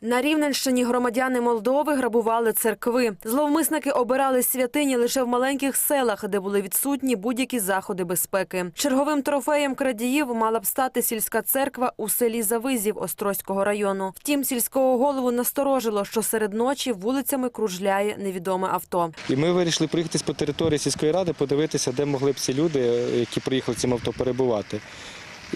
На Рівненщині громадяни Молдови грабували церкви. Зловмисники обирали святині лише в маленьких селах, де були відсутні будь-які заходи безпеки. Черговим трофеєм крадіїв мала б стати сільська церква у селі Завизів Острозького району. Втім, сільського голову насторожило, що серед ночі вулицями кружляє невідоме авто. І ми вирішили проїхатись по території сільської ради, подивитися, де могли б ці люди, які приїхали цим авто, перебувати.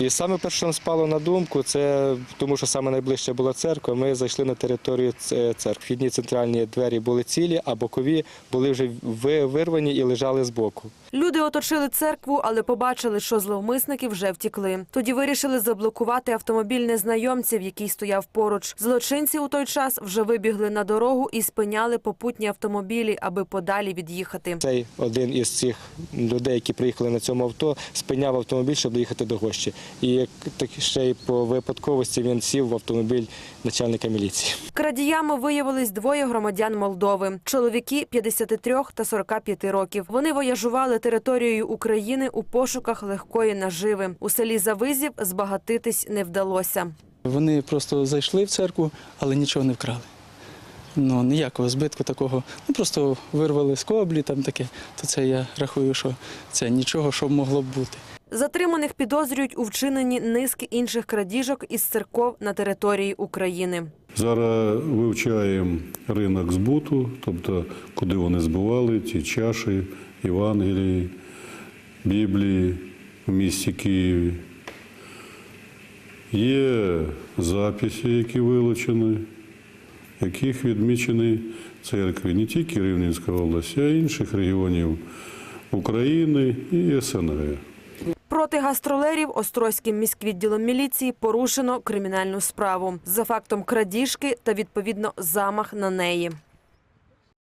І саме перше, що нам спало на думку, це тому, що саме найближче була церква. Ми зайшли на територію церкви. Вхідні центральні двері були цілі, а бокові були вже ви- вирвані і лежали збоку. Люди оточили церкву, але побачили, що зловмисники вже втікли. Тоді вирішили заблокувати автомобіль незнайомців, який стояв поруч. Злочинці у той час вже вибігли на дорогу і спиняли попутні автомобілі, аби подалі від'їхати. Цей один із цих людей, які приїхали на цьому авто, спиняв автомобіль, щоб доїхати до гощі. І як так ще й по випадковості він сів в автомобіль начальника міліції. Крадіями виявились двоє громадян Молдови. Чоловіки 53 та 45 років. Вони вояжували територією України у пошуках легкої наживи. У селі Завизів збагатитись не вдалося. Вони просто зайшли в церкву, але нічого не вкрали. Ну, ніякого збитку такого. Ну, просто вирвали з коблі, там таке. То це я рахую, що це нічого, що могло б бути. Затриманих підозрюють у вчиненні низки інших крадіжок із церков на території України. Зараз вивчаємо ринок збуту, тобто куди вони збували ті чаші, Євангелії, Біблії в місті Києві. Є записи, які вилучені, яких відмічені церкви не тільки Рівненської області, а й інших регіонів України і СНГ. Проти гастролерів Острозьким міськвідділом міліції порушено кримінальну справу за фактом крадіжки та відповідно замах на неї.